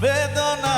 বেদনার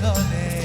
সরসী কেন ভরেছে জলে